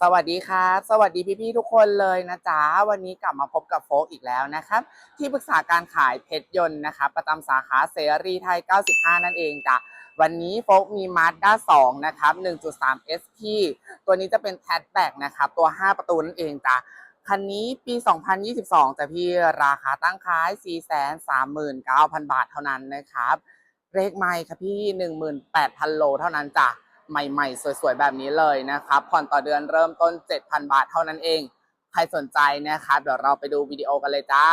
สวัสดีครับสวัสดีพี่ๆทุกคนเลยนะจ๊ะวันนี้กลับมาพบกับโฟกอีกแล้วนะครับ ที่ปรึกษาการขายเพชรยนต์นะครับประจำสาขาเสรีไทย 95 นั่นเองจ้ะวันนี้โฟกมีมาด้า2นะครับ 1.3 SP ตัวนี้จะเป็นแท b แบ็กนะครับ ตัว 5 ประตูนั่นเองจ้ะคันนี้ปี 2022จะพี่ราคาตั้งขาย 439,000 บาทเท่านั้นนะครับเลขไม่ครับพี่ 18,000 โลเท่านั้นจ้ะ ใหม่ๆ สวยๆ แบบนี้เลยนะครับ ผ่อนต่อเดือนเริ่มต้น 7,000 บาทเท่านั้นเอง ใครสนใจนะครับ เดี๋ยวเราไปดูวิดีโอกันเลยจ้า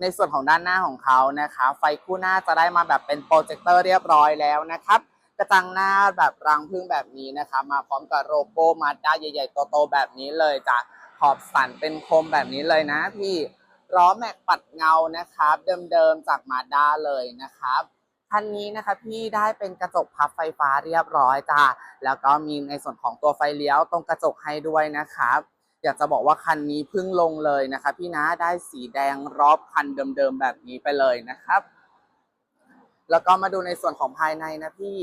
ในส่วนของด้านหน้าของเขานะคะไฟคู่หน้าจะได้มาแบบเป็นโปรเจคเตอร์เรียบร้อยแล้วนะครับ กระจังหน้าแบบรังพึ่งแบบนี้นะคะ มาพร้อมกับโลโก้มาด้าใหญ่ๆโตๆแบบนี้เลยจ้ะขอบสันเป็นคมแบบนี้เลยนะพี่ล้อแม็กปัดเงานะครับ เดิมๆจากมาด้าเลยนะครับ คันนี้นะคะพี่ได้เป็นกระจกพับไฟฟ้าเรียบร้อยจ้าแล้วก็มีในส่วนของตัวไฟเลี้ยวตรงกระจกให้ด้วยนะครับอยากจะบอกว่าคันนี้เพิ่งลงเลยนะคะพี่นะได้สีแดงรอบคันเดิมๆแบบนี้ไปเลยนะครับ แล้วก็มาดูในส่วนของภายในนะพี่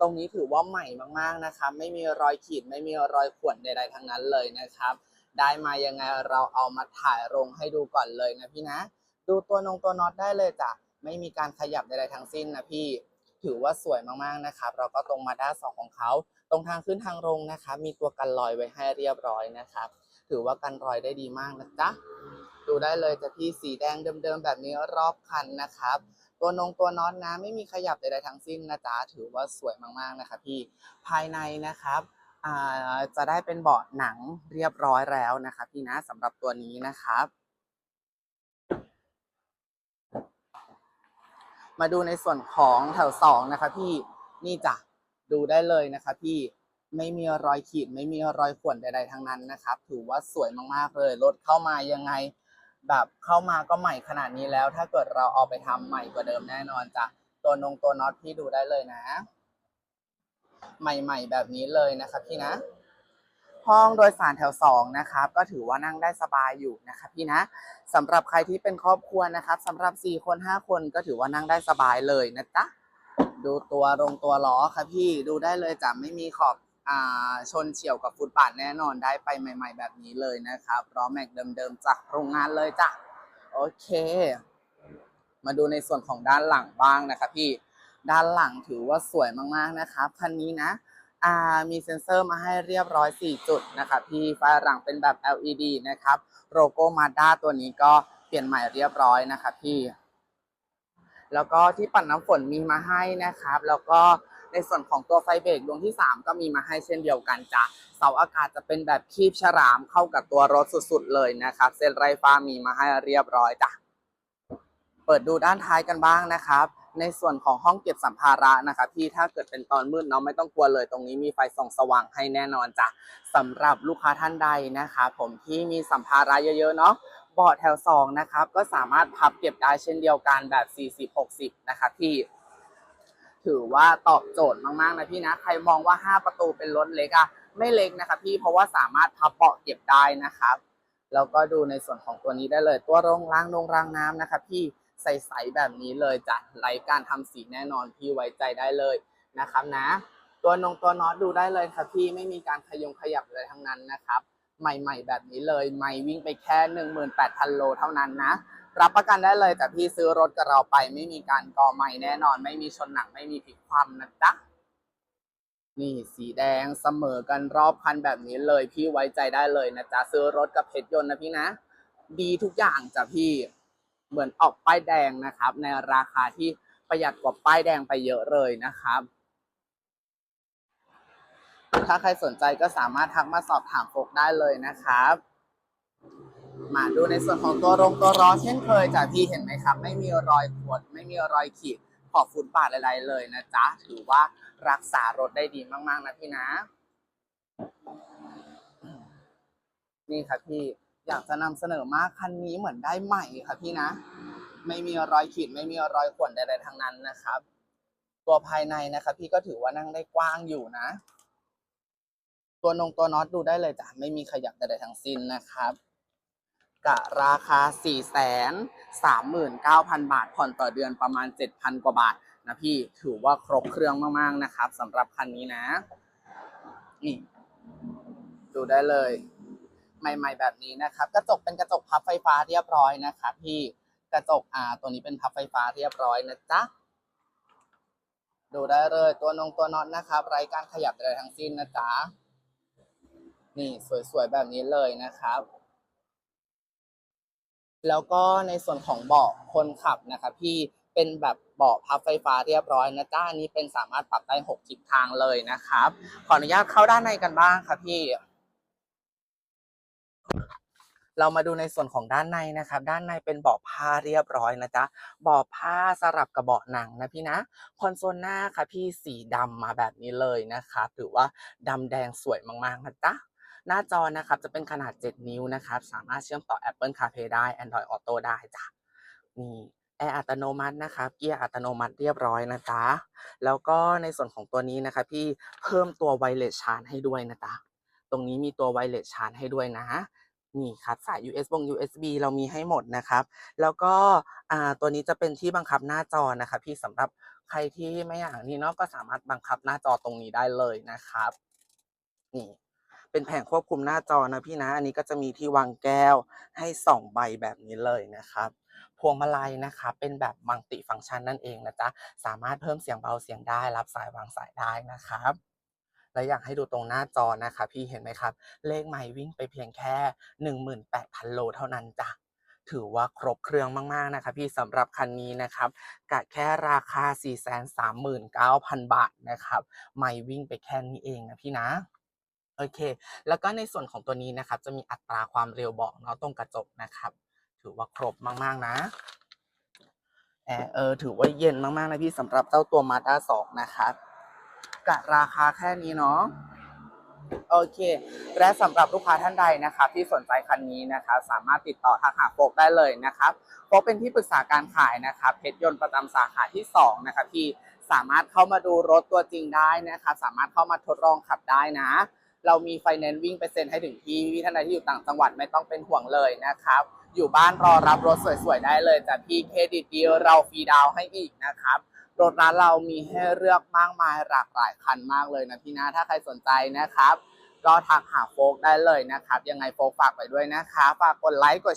ตรงนี้ถือว่าใหม่มากๆนะครับไม่มีรอยขีดไม่มีรอยข่วนใดๆทั้งนั้นเลยนะครับ ได้มายังไงเราเอามาถ่ายลงให้ดูก่อนเลยนะพี่นะ ดูตัวนงตัวน็อตได้เลยจ้ะ ไม่มีการขยับใดๆทั้งสิ้นนะพี่ถือว่าสวยมากๆนะครับเราก็ตรงมาด้านสองของเขา ตรงทางขึ้นทางลงนะครับมีตัวกันรอยไว้ให้เรียบร้อยนะครับ ถือว่ากันรอยได้ดีมากนะจ๊ะดูได้เลยจะที่สีแดงเดิมๆแบบนี้รอบคันนะครับ ตัวนงตัวน็อตนะไม่มีขยับใดๆทั้งสิ้นนะจ๊ะถือว่าสวยมากๆนะครับพี่ภายในนะครับอ่าจะได้เป็นเบาะหนังเรียบร้อยแล้วนะครับพี่นะสำหรับตัวนี้นะครับ มาดูในส่วนของแถวสองนะคะพี่นี่จ้ะดูได้เลยนะคะพี่ไม่มีรอยขีดไม่มีรอยข่วนใดๆทั้งนั้นนะครับ ถือว่าสวยมากๆเลยรถเข้ามายังไง แบบเข้ามาก็ใหม่ขนาดนี้แล้ว ถ้าเกิดเราเอาไปทำใหม่กว่าเดิมแน่นอนจ้ะตัวนงตัวน็อตพี่ดูได้เลยนะ ใหม่ ๆ แบบนี้เลยนะครับพี่นะ ห้องโดยสารแถวสองนะครับก็ถือว่านั่งได้สบายอยู่นะครับพี่นะสำหรับใครที่เป็นครอบครัวนะครับสำหรับ 4 คน 5 คนก็ถือว่านั่งได้สบายเลยนะจ๊ะดูตัวลงตัวล้อครับพี่ดูได้เลยจ้ะไม่มีขอบอ่าชนเฉียวกับฟุตบาทแน่นอนได้ไปใหม่ ๆ แบบนี้เลยนะครับล้อแม็กเดิมๆจากโรงงานเลยจ้ะโอเค มาดูในส่วนของด้านหลังบ้างนะครับพี่ด้านหลังถือว่าสวยมากๆนะครับคันนี้นะ มีเซ็นเซอร์มาให้เรียบร้อย 4 จุดนะครับพี่ไฟหลังเป็นแบบ LED นะครับโลโก้มาด้าตัวนี้ก็เปลี่ยนใหม่เรียบร้อยนะครับพี่แล้วก็ที่ปัดน้ำฝนมีมาให้นะครับ แล้วก็ในส่วนของตัวไฟเบรกดวงที่ 3 ก็มีมาให้เช่นเดียวกันจ้ะเสาอากาศจะเป็นแบบคีบฉลามเข้ากับตัวรถสุดๆเลยนะครับ เส้นไรฟ้ามีมาให้เรียบร้อยจ้ะเปิดดูด้านท้ายกันบ้างนะครับ ในส่วนของห้องเก็บสัมภาระนะครับพี่ถ้าเกิดเป็นตอนมืดเนาะไม่ต้องกลัวเลยตรงนี้มีไฟส่องสว่างให้แน่นอนจ้ะสำหรับลูกค้าท่านใดนะครับผมที่มีสัมภาระเยอะๆเนาะเบาะแถวสองนะครับก็สามารถพับเก็บได้เช่นเดียวกันแบบ 40-60 นะครับพี่ถือว่าตอบโจทย์มากๆนะพี่นะ ใครมองว่า 5 ประตูเป็นรถเล็กอะไม่เล็กนะครับพี่เพราะว่าสามารถพับเบาะเก็บได้นะครับแล้วก็ดูในส่วนของตัวนี้ได้เลย ตัวรองรางนงรางน้ำนะครับพี่ ใสๆแบบนี้เลยจ้ะไรการทำสีแน่นอนพี่ไว้ใจได้เลยนะครับนะ ตัวนงตัวน็อตดูได้เลยครับพี่ไม่มีการขยงขยับเลยทั้งนั้นนะครับ ใหม่ ๆ แบบนี้เลยไม่วิ่งไปแค่ 18,000 โลเท่านั้นนะ รับประกันได้เลยแต่พี่ซื้อรถกับเราไปไม่มีการก่อใหม่แน่นอน ไม่มีชนหนักไม่มีพลิกคว่ำนะจ๊ะนี่สีแดงเสมอกันรอบคันแบบนี้เลยพี่ไว้ใจได้เลยนะจ๊ะซื้อรถกับเพชรยนต์นะพี่นะ ดีทุกอย่างจ้ะพี่ เหมือนออกป้ายแดงนะครับ ในราคาที่ประหยัดกว่าป้ายแดงไปเยอะเลยนะครับ ถ้าใครสนใจก็สามารถทักมาสอบถามโฟกได้เลยนะครับ มาดูในส่วนของตัวรงตัวล้อเช่นเคยจ้ะพี่เห็นไหมครับ ไม่มีรอยขวดไม่มีรอยขีดขอบฟุตบาทอะไรเลยนะจ๊ะถือว่ารักษารถได้ดีมาก ๆ นะพี่นะ นี่ครับพี่ อยากจะนำเสนอมากคันนี้เหมือนได้ใหม่ครับพี่นะ ไม่มีรอยขีดไม่มีรอยข่วนใดๆทั้งนั้นนะครับ ตัวภายในนะครับ พี่ก็ถือว่านั่งได้กว้างอยู่นะ ตัวนงตัวน็อตดูได้เลยจ้ะไม่มีขยับใดๆทั้งสิ้นนะครับกะราคา 4 3 9 0 0 0 บาทผ่อนต่อเดือนประมาณ 7,000 กว่าบาทนะพี่ถือว่าครบเครื่องมาก ๆ นะครับสำหรับคันนี้นะ นี่ ดูได้เลย ใหม่ ๆ แบบนี้นะครับกระจกเป็นกระจกพับไฟฟ้าเรียบร้อยนะครับพี่กระจกอ่าตัวนี้เป็นพับไฟฟ้าเรียบร้อยนะจ๊ะดูได้เลยตัวนงตัวน็อตนะครับไร้การขยับใดทั้งสิ้นนะจ๊ะนี่สวยๆแบบนี้เลยนะครับ แล้วก็ในส่วนของเบาะคนขับนะครับพี่เป็นแบบเบาะพับไฟฟ้าเรียบร้อยนะจ้านนี้เป็นสามารถปรับได้หกทิศทางเลยนะครับ ขออนุญาตเข้าด้านในกันบ้างครับพี่ เรามาดูในส่วนของด้านในนะครับ ด้านในเป็นเบาะผ้าเรียบร้อยนะจ๊ะเบาะผ้าสลับกับเบาะหนังนะพี่นะคอนโซลหน้าค่ะพี่สีดำมาแบบนี้เลยนะครับถือว่าดำแดงสวยมากๆนะจ๊ะหน้าจอนะครับจะเป็นขนาด 7 นิ้วนะครับ สามารถเชื่อมต่อ Apple CarPlay ได้ Android Auto ได้จ้ะนี่แอร์อัตโนมัตินะครับเกียร์อัตโนมัติเรียบร้อยนะจ๊ะแล้วก็ในส่วนของตัวนี้นะครับพี่เพิ่มตัวไวเลสชาร์จให้ด้วยนะจ๊ะ ตรงนี้มีตัวไวเลสชาร์จให้ด้วยนะนี่ครับสาย USB บง USB เรามีให้หมดนะครับ แล้วก็ตัวนี้จะเป็นที่บังคับหน้าจอนะครับพี่สำหรับใครที่ไม่อยากนี่เนาะก็สามารถบังคับหน้าจอตรงนี้ได้เลยนะครับนี่เป็นแผงควบคุมหน้าจอนะพี่นะ อันนี้ก็จะมีที่วางแก้วให้สองใบแบบนี้เลยนะครับ พวงมาลัยนะครับเป็นแบบมัลติฟังก์ชันนั่นเองนะจ๊ะ สามารถเพิ่มเสียงเบาเสียงได้ รับสายวางสายได้นะครับ และอยากให้ดูตรงหน้าจอนะคะ พี่เห็นไหมครับ เลขไม่วิ่งไปเพียงแค่ 18,000 โลเท่านั้นจ้ะถือว่าครบเครื่องมากๆนะคะพี่สำหรับคันนี้นะครับกะแค่ราคา 439,000 บาทนะครับ ไม่วิ่งไปแค่นี้เองนะพี่นะโอเค แล้วก็ในส่วนของตัวนี้นะครับ จะมีอัตราความเร็วบอกเนาะตรงกระจกนะครับ ถือว่าครบมากๆนะแอร์เออถือว่าเย็นมากๆนะพี่สำหรับเจ้าตัว Mazda 2นะครับ กะราคาแค่นี้เนาะโอเค และสำหรับลูกค้าท่านใดนะครับที่สนใจคันนี้นะครับสามารถติดต่อทางหาโฟกได้เลยนะครับโฟกเป็นที่ปรึกษาการขายนะครับเพชรยนต์ประจำสาขาที่2นะครับที่สามารถเข้ามาดูรถตัวจริงได้นะครับสามารถเข้ามาทดลองขับได้นะ เรามีไฟแนนซ์วิ่งไปเซ็นให้ถึงที่พี่ท่านใดที่อยู่ต่างจังหวัดไม่ต้องเป็นห่วงเลยนะครับ อยู่บ้านรอรับรถสวยๆได้เลยจากพี่เครดิตดีเราฟรีดาวให้อีกนะครับ รถร้านเรามีให้เลือกมากมายหลากหลายคันมากเลยนะพี่นะ ถ้าใครสนใจนะครับ ก็ทักหาโฟกได้เลยนะครับ ยังไงโฟกฝากไปด้วยนะคะ ฝากกดไลค์กดแชร์